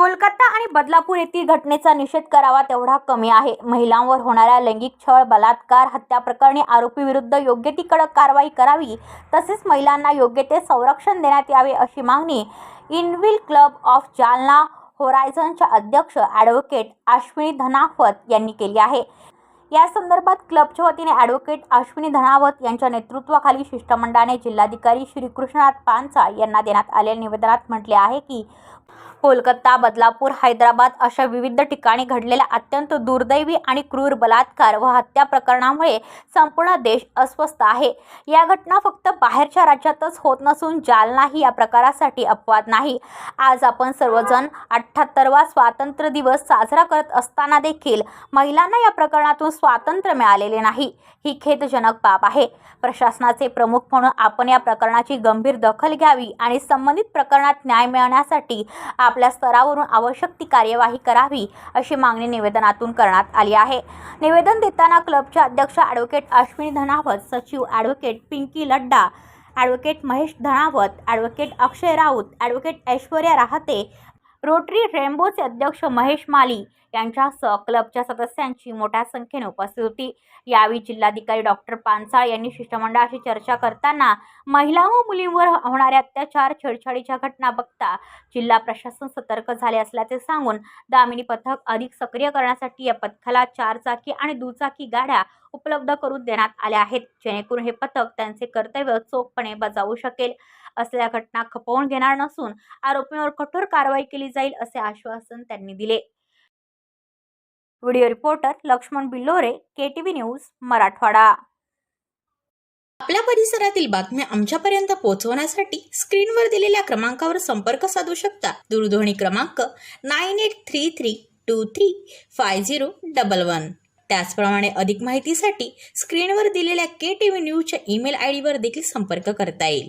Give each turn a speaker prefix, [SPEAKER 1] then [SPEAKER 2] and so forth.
[SPEAKER 1] कोलकाता आणि बदलापूर येथील घटनेचा निषेध करावा तेवढा कमी आहे. महिलांवर होणाऱ्या लैंगिक छळ बलात्कार हत्या प्रकरणी आरोपीविरुद्ध योग्य ती कडक कारवाई करावी तसेच महिलांना योग्य ते संरक्षण देण्यात यावे अशी मागणी inner wheel club of Jalna होरायझनच्या अध्यक्ष ॲडव्होकेट अश्विनी धनावत यांनी केली आहे. या संदर्भात क्लबच्या वतीने ॲडव्होकेट अश्विनी धनावत यांच्या नेतृत्वाखाली शिष्टमंडळाने जिल्हाधिकारी श्रीकृष्णनाथ पानसाळ यांना देण्यात आलेल्या निवेदनात म्हटले आहे की कोलकाता बदलापूर हैदराबाद अशा विविध ठिकाणी घडलेल्या अत्यंत दुर्दैवी आणि क्रूर बलात्कार व हत्या प्रकरणामुळे संपूर्ण देश अस्वस्थ आहे. या घटना फक्त बाहेरच्या राज्यातच होत नसून जालनाही या प्रकारासाठी अपवाद नाही. आज आपण सर्वजण अठ्ठ्याहत्तरवा स्वातंत्र्य दिवस साजरा करत असताना देखील महिलांना या प्रकरणातून स्वातंत्र्य मिळालेले नाही. ही खेदजनक बाब आहे. प्रशासनाचे प्रमुख म्हणून आपण या प्रकरणाची गंभीर दखल घ्यावी आणि संबंधित प्रकरणात न्याय मिळवण्यासाठी आपल्या स्तरावरून आवश्यक ती कार्यवाही करावी अशी मागणी निवेदनातून करण्यात आली आहे. निवेदन देताना क्लबचे अध्यक्ष ॲडव्होकेट अश्विनी धनावत सचिव advocate Pinky Ladda advocate Mahesh Dhanawat advocate Akshay Raut advocate Aishwarya Rahate rotary रेनबोचे अध्यक्ष महेश माली यांच्यासह क्लबच्या सदस्यांची मोठ्या संख्येने उपस्थित होती. यावेळी जिल्हाधिकारी डॉक्टर पानसाळ यांनी शिष्टमंडळाशी चर्चा करताना महिला व मुलींवर होणाऱ्या अत्याचार छेडछाडीच्या घटना बघता जिल्हा प्रशासन सतर्क झाले असल्याचे सांगून दामिनी पथक अधिक सक्रिय करण्यासाठी या पथकाला चारचाकी आणि दुचाकी गाड्या उपलब्ध करून देण्यात आल्या आहेत. जेणेकरून हे पथक त्यांचे कर्तव्य चोखपणे बजावू शकेल. असलेल्या घटना खपवून घेणार नसून आरोपींवर कठोर कारवाई केली जाईल असे आश्वासन त्यांनी दिले. Video reporter Laxman Billore K T news Marathwada.
[SPEAKER 2] आपल्या परिसरातील बातम्या आमच्यापर्यंत पोहोचवण्यासाठी स्क्रीनवर दिलेल्या क्रमांकावर संपर्क साधू शकता. दूरध्वनी क्रमांक nine eight three three two three five zero double one. त्याचप्रमाणे अधिक माहितीसाठी स्क्रीनवर दिलेल्या के टी व्ही न्यूजच्या ईमेल आय डीवर देखील संपर्क करता येईल.